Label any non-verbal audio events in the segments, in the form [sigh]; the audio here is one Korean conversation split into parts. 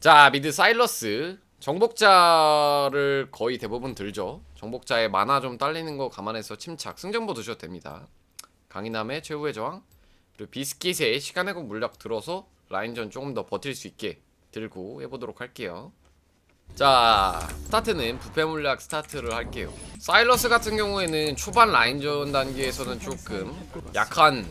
자 미드 사일러스. 정복자를 거의 대부분 들죠. 정복자의 만화 좀 딸리는 거 감안해서 침착 승전보 드셔도 됩니다. 강인함의 최후의 저항. 그리고 비스킷의 시간의 국 물약 들어서 라인전 조금 더 버틸 수 있게 들고 해보도록 할게요. 자 스타트는 부패 물약 스타트를 할게요. 사일러스 같은 경우에는 초반 라인전 단계에서는 조금 약한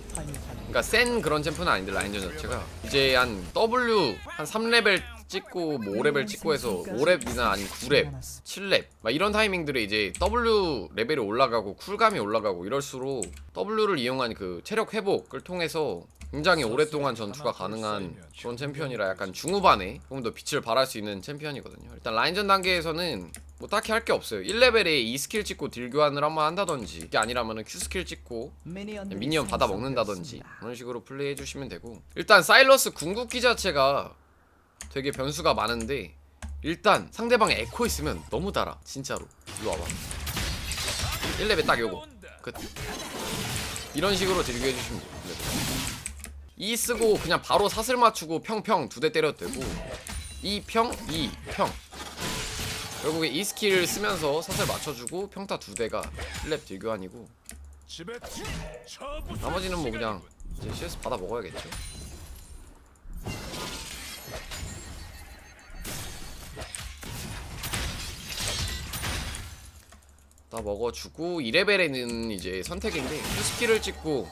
그러니까 센 그런 챔프는 아닌데 라인전 자체가. 이제 한 W 한 3레벨 찍고 뭐 5레벨 찍고 해서 5렙이나 아니면 9렙 7렙 막 이런 타이밍들에 이제 W 레벨이 올라가고 쿨감이 올라가고 이럴수록 W를 이용한 그 체력 회복을 통해서 굉장히 오랫동안 전투가 가능한 그런 챔피언이라 약간 중후반에 조금 더 빛을 발할 수 있는 챔피언이거든요. 일단 라인전 단계에서는 뭐 딱히 할 게 없어요. 1레벨에 2스킬 찍고 딜 교환을 한번 한다든지 이게 아니라면은 Q스킬 찍고 미니언 받아 먹는다든지 그런 식으로 플레이 해주시면 되고. 일단 사일러스 궁극기 자체가 되게 변수가 많은데 일단 상대방에 에코 있으면 너무 달아 진짜로. 이리 와봐. 1레벨 딱 요거. 끝. 이런 식으로 딜교 해주시면 돼요 이 쓰고 그냥 바로 사슬 맞추고 평평 두 대 때려도 되고 이평 이평. 결국에 이 스킬을 쓰면서 사슬 맞춰주고 평타 두 대가 1렙 딜교환이고. 나머지는 뭐 그냥 이제 CS 받아 먹어야겠죠. 다 먹어주고 2레벨에는 이제 선택인데 Q 스킬을 찍고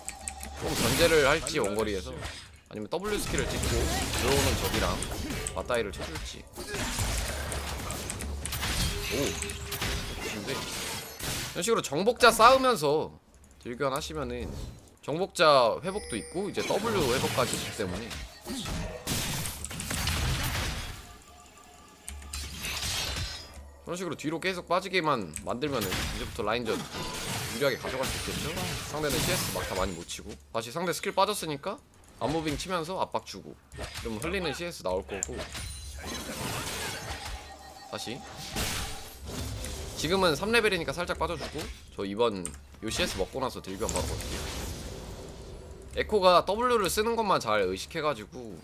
좀 견제를 할지 원거리에서 아니면 W 스킬을 찍고 들어오는 적이랑 맞다이를 쳐줄지. 오 좋은데? 이런 식으로 정복자 쌓으면서 딜교환 하시면은 정복자 회복도 있고 이제 W 회복까지 있기 때문에 그런 식으로 뒤로 계속 빠지게만 만들면은 이제부터 라인전 유리하게 가져갈 수 있겠죠? 상대는 CS 막타 많이 못 치고. 다시 상대 스킬 빠졌으니까 안무빙 치면서 압박 주고. 좀 흘리는 CS 나올 거고. 다시. 지금은 3레벨이니까 살짝 빠져주고. 저 이번 요 CS 먹고 나서 딜교환 바로 걸게요. 에코가 W를 쓰는 것만 잘 의식해가지고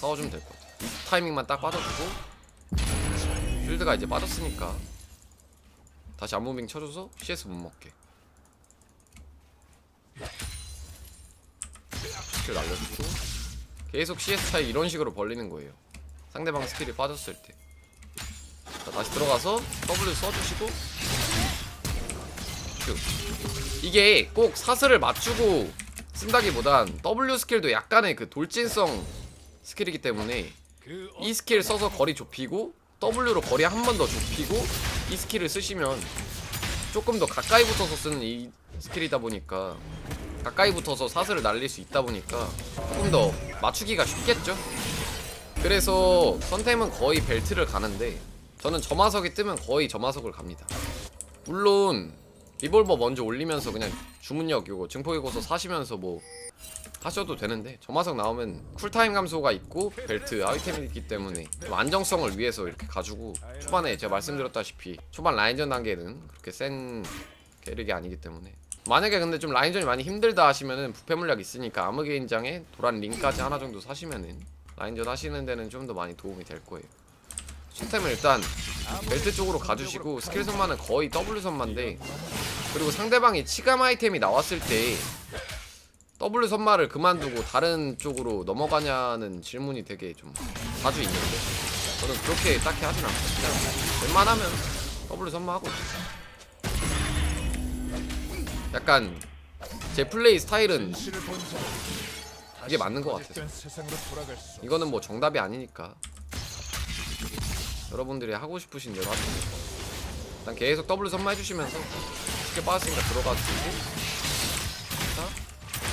싸워주면 될 것 같아 이 타이밍만 딱 빠져주고 필드가 이제 빠졌으니까 다시 안무빙 쳐줘서 CS 못 먹게. 스킬 날려주고 계속 CS 차이 이런 식으로 벌리는 거예요. 상대방 스킬이 빠졌을 때. 자, 다시 들어가서 W 써주시고. Q 이게 꼭 사슬을 맞추고 쓴다기보단 W 스킬도 약간의 그 돌진성 스킬이기 때문에 이 스킬 써서 거리 좁히고 W로 거리 한 번 더 좁히고 이 스킬을 쓰시면 조금 더 가까이 붙어서 쓰는 이 스킬이다 보니까 가까이 붙어서 사슬을 날릴 수 있다 보니까 조금 더 맞추기가 쉽겠죠? 그래서 선템은 거의 벨트를 가는데 저는 점화석이 뜨면 거의 점화석을 갑니다. 물론 리볼버 먼저 올리면서 그냥 주문력 요거 증폭의 고서 사시면서 뭐 하셔도 되는데 점화석 나오면 쿨타임 감소가 있고 벨트 아이템이 있기 때문에 좀 안정성을 위해서 이렇게 가지고 초반에 제가 말씀드렸다시피 초반 라인전 단계는 그렇게 센 캐릭이 아니기 때문에 만약에 근데 좀 라인전이 많이 힘들다 하시면은 부패 물약 있으니까 아무개인장에 도란 링까지 하나 정도 사시면은 라인전 하시는 데는 좀 더 많이 도움이 될 거예요 시스템은 일단 벨트 쪽으로 가주시고 스킬 선마는 거의 W 선마인데 그리고 상대방이 치감 아이템이 나왔을 때 W 선마를 그만두고 다른 쪽으로 넘어가냐는 질문이 되게 좀 자주 있는데 저는 그렇게 딱히 하진 않고 그냥 웬만하면 W 선마 하고 약간 제 플레이 스타일은 이게 맞는 것 같아서. 이거는 뭐 정답이 아니니까 여러분들이 하고 싶으신 대로 하시면 돼요. 일단 계속 W 선마 해주시면서 쉽게 빠졌으니까 들어가주고 자,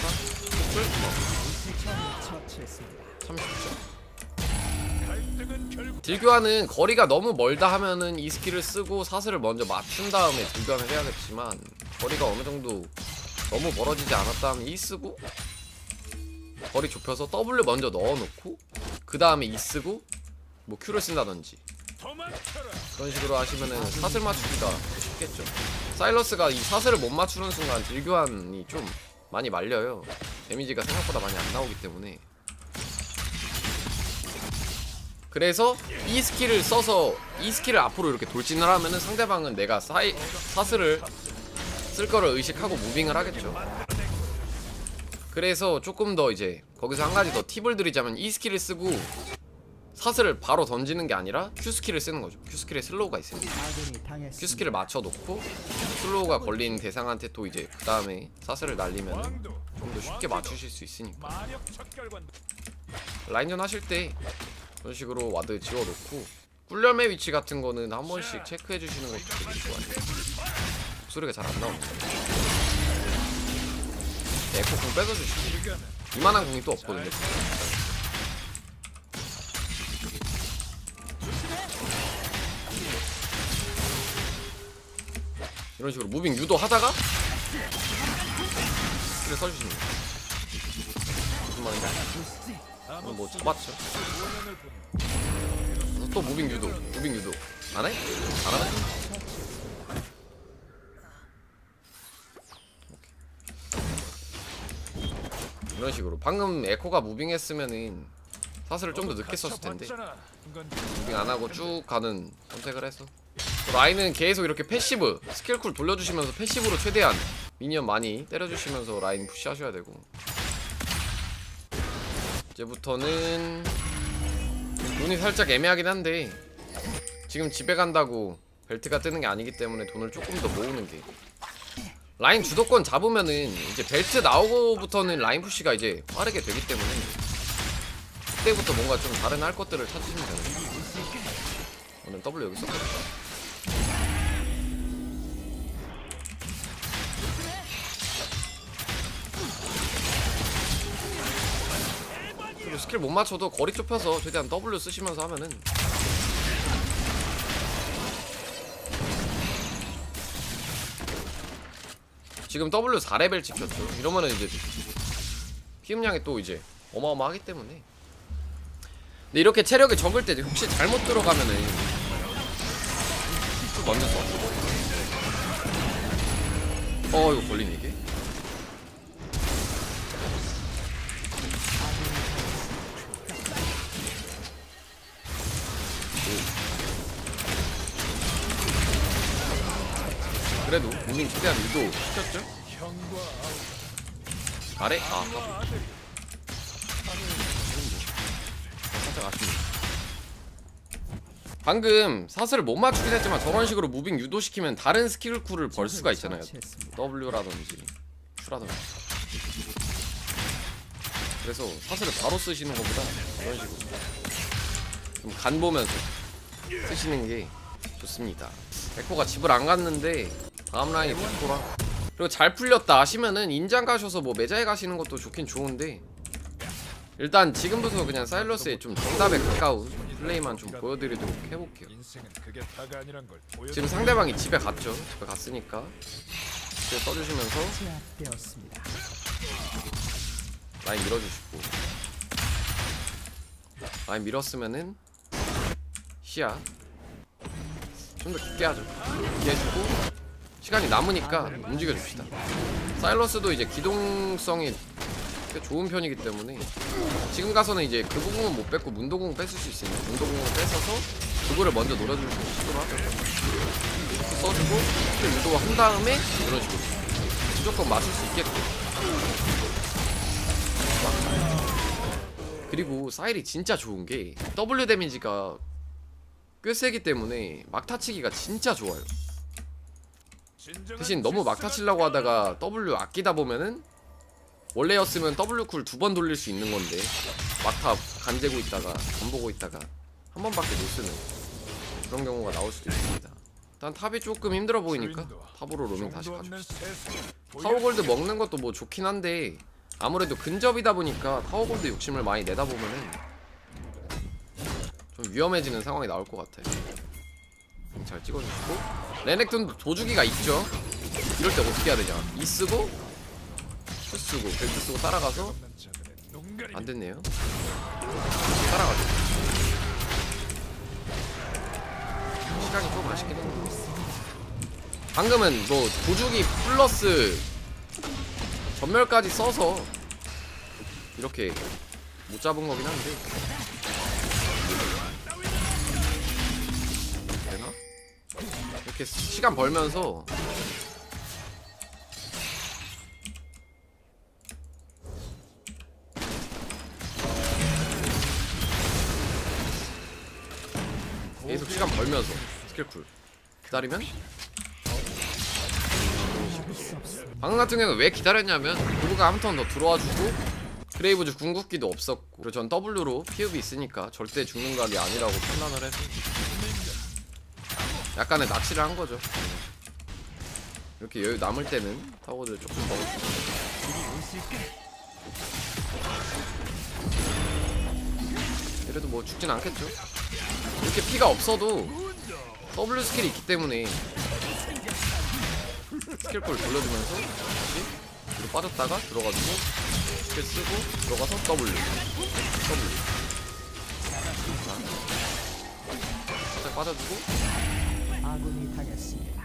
자, 풀, 뭐, 30점 딜교환은 거리가 너무 멀다 하면은 이 스킬을 쓰고 사슬을 먼저 맞춘 다음에 딜교환을 해야겠지만 거리가 어느 정도 너무 멀어지지 않았다 하면 이 쓰고 거리 좁혀서 W 먼저 넣어놓고 그 다음에 이 쓰고 뭐 Q를 쓴다든지 그런 식으로 하시면은 사슬 맞추기가 쉽겠죠. 사일러스가 이 사슬을 못 맞추는 순간 딜교환이 좀 많이 말려요. 데미지가 생각보다 많이 안 나오기 때문에. 그래서 이 스킬을 써서 이 스킬을 앞으로 이렇게 돌진을 하면은 상대방은 내가 사이, 사슬을 쓸 거를 의식하고 무빙을 하겠죠. 그래서 조금 더 이제 거기서 한 가지 더 팁을 드리자면 이 스킬을 쓰고 사슬을 바로 던지는 게 아니라 Q 스킬을 쓰는 거죠. Q 스킬에 슬로우가 있습니다. 아군이 당했습니다. Q 스킬을 맞춰 놓고 슬로우가 걸린 대상한테 또 이제 그 다음에 사슬을 날리면 좀 더 쉽게 맞추실 수 있으니까 라인전 하실 때 그런 식으로 와드 지워놓고 꿀열매 위치 같은 거는 한 번씩 체크해 주시는 것도 되게 좋아요. 목소리가 잘 안 나오네. 네, 에코 궁 뺏어 주시고 이만한 궁이 또 없거든요. 이런 식으로 무빙 유도하다가 스킬을 써주시는 거예요. 무슨 말인지 알죠? 뭐 잡았죠. 그래서 또 무빙 유도, 무빙 유도. 안 해? 안 하네? 이런 식으로 방금 에코가 무빙했으면은 사슬을 좀 더 늦게 썼을 텐데 무빙 안 하고 쭉 가는 선택을 해서 라인은 계속 이렇게 패시브 스킬쿨 돌려주시면서 패시브로 최대한 미니언 많이 때려주시면서 라인 푸시하셔야 되고. 이제부터는 돈이 살짝 애매하긴 한데 지금 집에 간다고 벨트가 뜨는 게 아니기 때문에 돈을 조금 더 모으는 게. 라인 주도권 잡으면은 이제 벨트 나오고부터는 라인 푸시가 이제 빠르게 되기 때문에 그때부터 뭔가 좀 다른 할 것들을 찾으시면 되는 오늘 W 여기 썼거든요 스킬 못 맞춰도 거리 좁혀서 최대한 W 쓰시면서 하면은. 지금 W 4레벨 찍혔죠. 이러면은 이제 피음량이 또 이제 어마어마하기 때문에. 근데 이렇게 체력이 적을 때 혹시 잘못 들어가면은 또 먼저 써. 어 이거 걸리네 그래도 무빙 최대한 유도 시켰죠? 아래? 아 아깝다. 살짝 아쉽네 방금 사슬을 못 맞추긴 했지만 저런 식으로 무빙 유도시키면 다른 스킬 쿨을 벌 수가 있잖아요. W라든지 Q라든지 그래서 사슬을 바로 쓰시는 것보다 이런 식으로 좀 간 보면서 쓰시는 게 좋습니다 에코가 집을 안 갔는데 다음 라인이 비코라. 그리고 잘 풀렸다. 하시면은 인장 가셔서 뭐 매자에 가시는 것도 좋긴 좋은데. 일단 지금부터 그냥 사일러스의 좀 정답에 가까운 플레이만 좀 보여드리도록 해볼게요. 지금 상대방이 집에 갔죠. 집에 갔으니까. 집에 써주시면서. 라인 밀어주시고. 라인 밀었으면은 시야 좀 더 깊게 하죠. 깊게 해주고 시간이 남으니까 움직여줍시다. 사일러스도 이제 기동성이 꽤 좋은 편이기 때문에 지금 가서는 이제 그 부분은 못 뺐고 문도공 뺐을 수 있으니까 문도공을 뺏어서 그거를 먼저 노려주는 시도를 하죠 써주고 스킬 유도 한 다음에 이런 식으로. 무조건 맞을 수 있게끔. 그리고 사일이 진짜 좋은 게 W 데미지가 꽤 세기 때문에 막타치기가 진짜 좋아요. 대신 너무 막타 치려고 하다가 W 아끼다 보면은 원래였으면 W 쿨 두 번 돌릴 수 있는 건데 막타 간재고 있다가 안 보고 있다가 한 번밖에 못 쓰는 그런 경우가 나올 수도 있습니다. 일단 탑이 조금 힘들어 보이니까 탑으로 로밍 다시 가죠. 타워골드 먹는 것도 뭐 좋긴 한데 아무래도 근접이다 보니까 타워골드 욕심을 많이 내다 보면은 좀 위험해지는 상황이 나올 것 같아요. 잘 찍어주시고 레넥톤도 도주기가 있죠. 이럴 때 어떻게 해야 되냐? 이 쓰고 큐 쓰고 벨트 쓰고 따라가서 안 됐네요. 따라가죠. 시간이 좀 아쉽긴 한데 방금은 뭐 도주기 플러스 전멸까지 써서 이렇게 못 잡은 거긴 한데 이렇게 시간 벌면서. 계속 시간 벌면서 스킬풀. 기다리면? 방금 같은 경우는 왜 기다렸냐면 부부가 한 턴 더 들어와주고 그레이브즈 궁극기도 없었고 그리고 전 W로 피읍이 있으니까 절대 죽는 각이 아니라고 판단을 해서 약간의 낚시를 한 거죠. 이렇게 여유 남을 때는 타워를 조금 먹어주고 그래도 뭐 죽진 않겠죠. 이렇게 피가 없어도 W 스킬이 있기 때문에 스킬풀 돌려주면서 다시 뒤로 빠졌다가 들어가지고 스킬 쓰고 들어가서 W. W. 자, 살짝 빠져주고 아군이 당했습니다.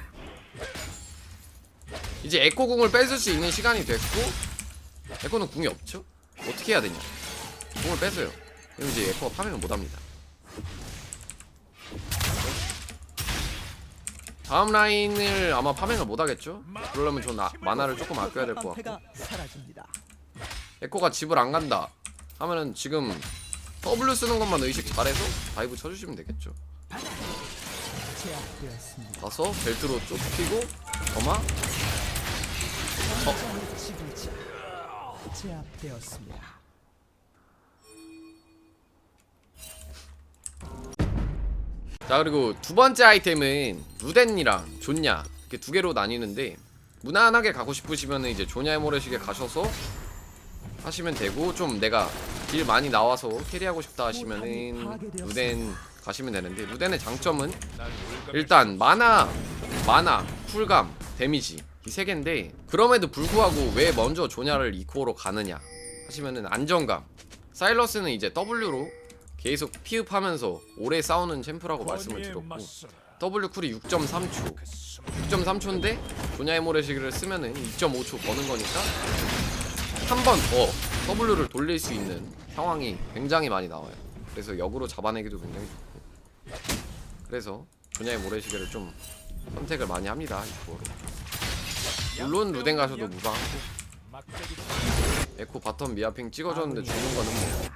이제 에코궁을 뺏을 수 있는 시간이 됐고 에코는 궁이 없죠? 어떻게 해야 되냐 궁을 뺏어요 그럼 이제 에코가 파밍을 못합니다 다음 라인을 아마 파밍을 못하겠죠? 그러려면 전 아, 마나를 조금 아껴야 될 것 같고. 에코가 집을 안 간다 하면은 지금 W 쓰는 것만 의식 잘해서 다이브 쳐주시면 되겠죠 제압되었습니다. 가서 벨트로 좁히고 점화 제압되었습니다. 자 그리고 두 번째 아이템은 루덴이랑 존냐 이렇게 두 개로 나뉘는데 무난하게 가고 싶으시면 이제 조냐의 모래시계 가셔서 하시면 되고 좀 내가 딜 많이 나와서 캐리하고 싶다 하시면은 루덴 가시면 되는데 루덴의 장점은 일단 마나 마나 쿨감 데미지. 이 세 개인데 그럼에도 불구하고 왜 먼저 조냐를 이코어로 가느냐 하시면은 안정감. 사일러스는 이제 W로 계속 피흡하면서 오래 싸우는 챔프라고 말씀을 드렸고 W 쿨이 6.3초. 6.3초인데 조냐의 모래시계를 쓰면은 2.5초 버는 거니까 한 번 더 W를 돌릴 수 있는 상황이 굉장히 많이 나와요. 그래서 역으로 잡아내기도 굉장히 좋고 그래서 조냐의 모래시계를 좀 선택을 많이 합니다 이거로. 물론 루덴 가셔도 무방하고 에코 바텀 미아핑 찍어줬는데 죽는 거는 뭐.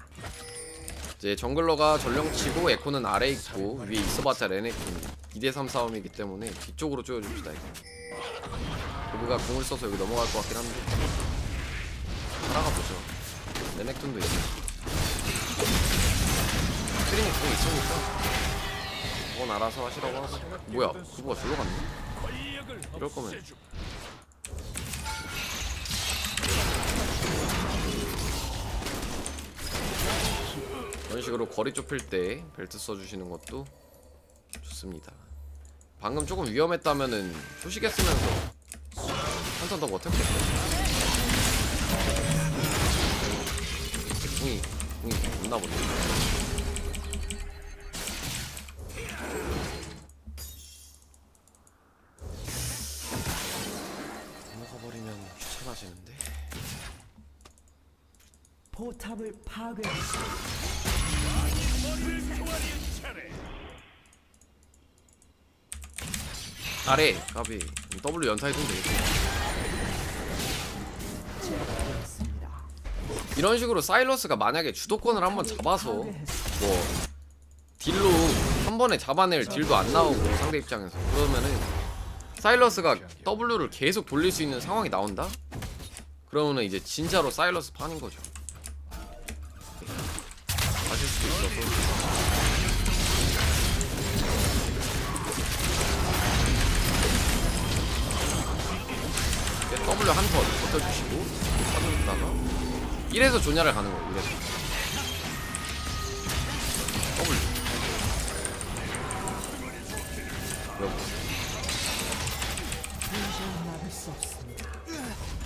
이제 정글러가 전령치고 에코는 아래 있고 위에 있어봤자 레네군 2대3 싸움이기 때문에 뒤쪽으로 쪼여줍시다 이거. 그가 공을 써서 여기 넘어갈 것 같긴 한데. 살아가 보죠? 레넥톤도 있네. 트리니 공 있으니까 그건 알아서 하시라고 하고 뭐야 그거가 절로 갔네 이럴 거면 이런 식으로 거리 좁힐 때 벨트 써주시는 것도 좋습니다. 방금 조금 위험했다면은 초시계 쓰면서 한 턴 더 버텼겠죠. 궁이 궁이 없나 보네. 버리면 귀찮아지는데. 포탑을 파괴했습니다. 아래 가비 W 연타 해도 되겠다. 제압되었습니다. 이런 식으로 사일러스가 만약에 주도권을 한번 잡아서. 뭐 딜로 한 번에 잡아낼 딜도 안 나오고 상대 입장에서 그러면은 사일러스가 W를 계속 돌릴 수 있는 상황이 나온다? 그러면은 이제 진짜로 사일러스 파는 거죠. 아실 수도 이제 W 한턴 버텨주시고 빠져주다가 이래서 조냐를 가는 거예요. 이래서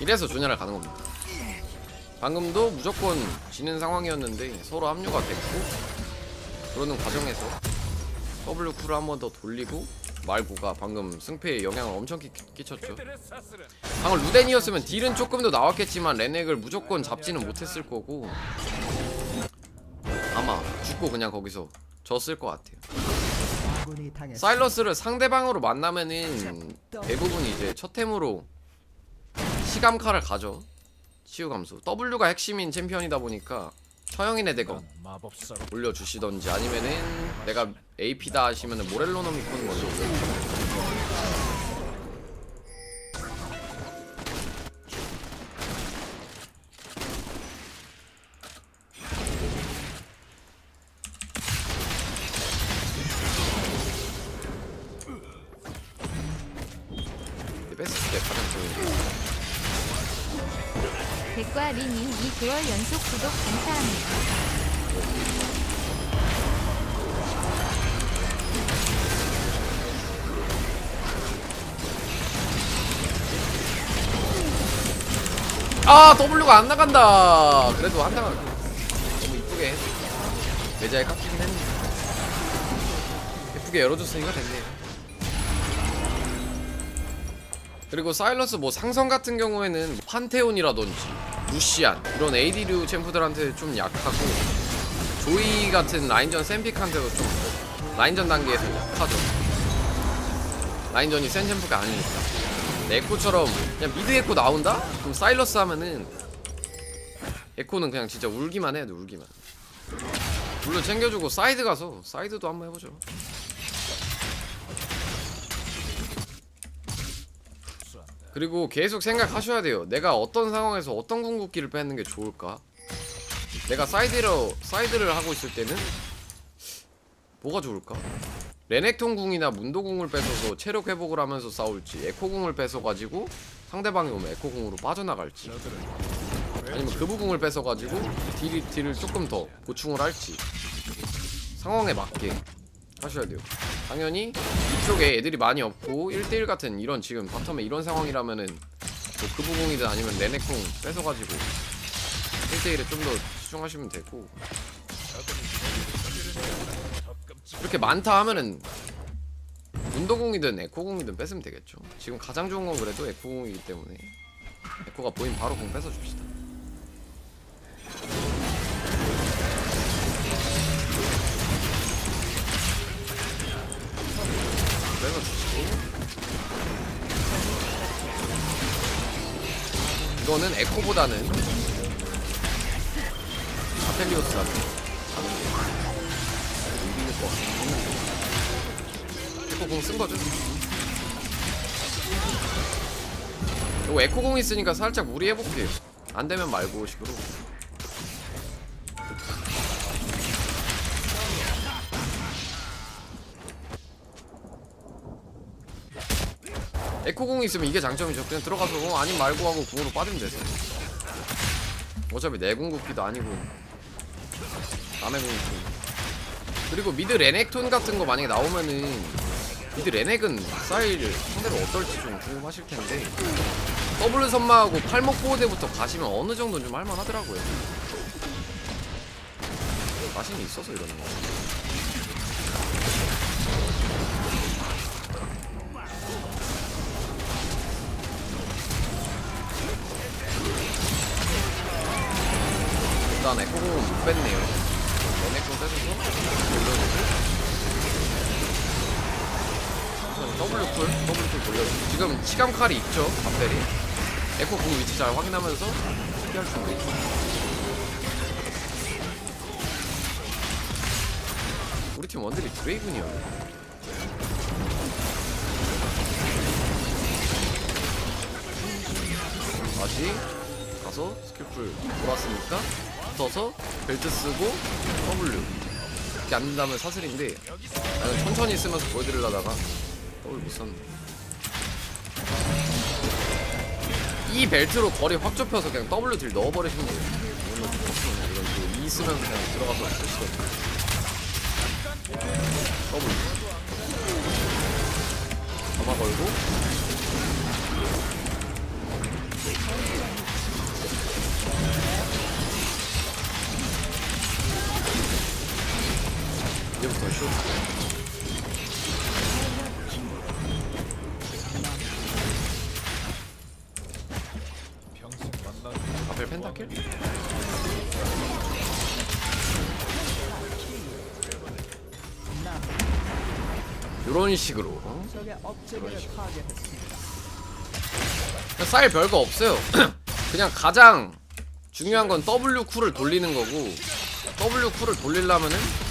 이래서 조냐를 가는 겁니다. 방금도 무조건 지는 상황이었는데 서로 합류가 됐고 그러는 과정에서 W 쿨을 한 번 더 돌리고 말고가 방금 승패에 영향을 엄청 끼, 끼쳤죠. 방금 루덴이었으면 딜은 조금 더 나왔겠지만 레넥을 무조건 잡지는 못했을 거고 아마 죽고 그냥 거기서 졌을 것 같아요. 사일러스를 상대방으로 만나면은 대부분 이제 첫 템으로 시감카를 가죠. 치유 감수. W가 핵심인 챔피언이다 보니까 처형인의 대검 난 마법사로 올려주시던지 아니면은 내가 AP다 하시면은 모렐로노미콘 먼저 올려주시고 9월 연속 구독 감사합니다. 아 W가 안 나간다. 그래도 한 장은 너무 이쁘게 매자에 깎이긴 했는데 예쁘게 열어줬으니까 됐네요 그리고 사일런스 뭐 상성 같은 경우에는 판테온이라든지 루시안. 이런 AD류 챔프들한테 좀 약하고 조이 같은 라인전 샘픽한테도 좀 라인전 단계에서 약하죠. 라인전이 센 챔프가 아니니까. 에코처럼 그냥 미드 에코 나온다? 그럼 사일러스 하면은 에코는 그냥 진짜 울기만 돼 울기만. 물론 챙겨주고 사이드 가서 사이드도 한번 해보죠 그리고 계속 생각하셔야 돼요. 내가 어떤 상황에서 어떤 궁극기를 뺏는 게 좋을까? 내가 사이드로 사이드를 하고 있을 때는 뭐가 좋을까? 레넥톤 궁이나 문도궁을 뺏어서 체력 회복을 하면서 싸울지 에코궁을 뺏어가지고 상대방이 오면 에코궁으로 빠져나갈지 아니면 그 부궁을 뺏어가지고 딜, 딜을 조금 더 보충을 할지 상황에 맞게 하셔야 돼요. 당연히 이쪽에 애들이 많이 없고 1대1 같은 이런 지금 바텀에 이런 상황이라면은 뭐 그 부궁이든 아니면 레넥궁 뺏어가지고 1대1에 좀 더 집중하시면 되고. 이렇게 많다 하면은 운동궁이든 에코궁이든 뺏으면 되겠죠. 지금 가장 좋은 건 그래도 에코궁이기 때문에 에코가 보인 바로 궁 뺏어줍시다 뺏어주시고. 이거는 에코보다는 아펠리오스라는 이기는 거 에코공 쓴 거죠? 이거 에코공 있으니까 살짝 무리해볼게요. 안 되면 말고 식으로 에코공이 있으면 이게 장점이죠. 그냥 들어가서 어, 아님 말고 하고 궁으로 빠지면 돼서 어차피 내 궁극기도 아니고 남의 궁극기 그리고 미드 레넥톤 같은 거 만약에 나오면은 미드 레넥은 사일 상대로 어떨지 좀 궁금하실 텐데. 더블 선마하고 팔목 보호대부터 가시면 어느 정도는 좀 할만하더라고요. 자신이 있어서 이러는 거 일단 에코공 못 뺐네요. 에코 빼줘서? 돌려주고 우선 W 쿨 W 쿨 돌려주고 지금 시감 칼이 있죠 앞벨이? 에코 공 위치 잘 확인하면서 피할 준비 우리 팀 원딜이 드레이븐이요 다 시 가서 스킬풀 돌았으니까 붙어서 벨트 쓰고 W. 이렇게 안 된다면 사슬인데 나는 천천히 쓰면서 보여드리려다가 W 못 썼네. 이 벨트로 거리 확 좁혀서 그냥 W 딜 넣어버리시면 돼요. 이런 그 E 쓰면서 그냥 들어가서 쓰시거든요. W. 가마 걸고 이제부터 만난 앞에 펜타킬? 이런 식으로 어? 적의. 쌓일 별거 없어요. [clears throat] 그냥 가장 중요한 건 W 쿨을 돌리는 거고 W 쿨을 돌리려면은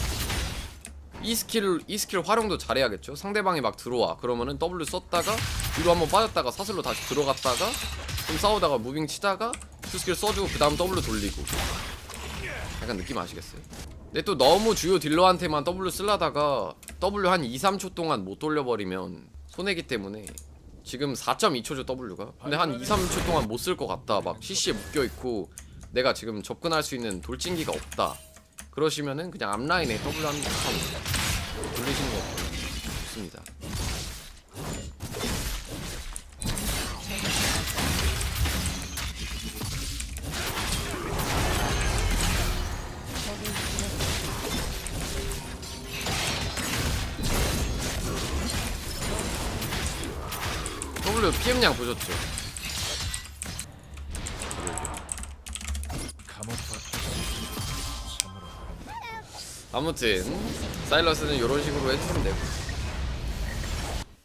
이 스킬을 이 스킬 활용도 잘해야겠죠. 상대방이 막 들어와. 그러면은 W 썼다가 뒤로 한번 빠졌다가 사슬로 다시 들어갔다가 좀 싸우다가 무빙 치다가 그 스킬 써주고 그 다음 W 돌리고. 약간 느낌 아시겠어요? 근데 또 너무 주요 딜러한테만 W 쓰려다가 W 한 2, 3초 동안 못 돌려버리면 손해기 때문에 지금 4.2초죠 W가. 근데 한 2, 3초 동안 못 쓸 것 같다. 막 CC에 묶여있고 내가 지금 접근할 수 있는 돌진기가 없다. 그러시면은 그냥 앞라인에 W 한번 돌리시는 거 좋습니다 W PM량 보셨죠? 아무튼 사일러스는 이런 식으로 해주면 되고.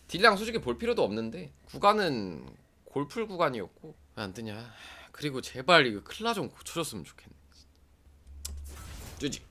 딜량 솔직히 볼 필요도 없는데 구간은 골풀 구간이었고 왜 안 뜨냐. 그리고 제발 이거 클라 좀 고쳐줬으면 좋겠네. 쭈지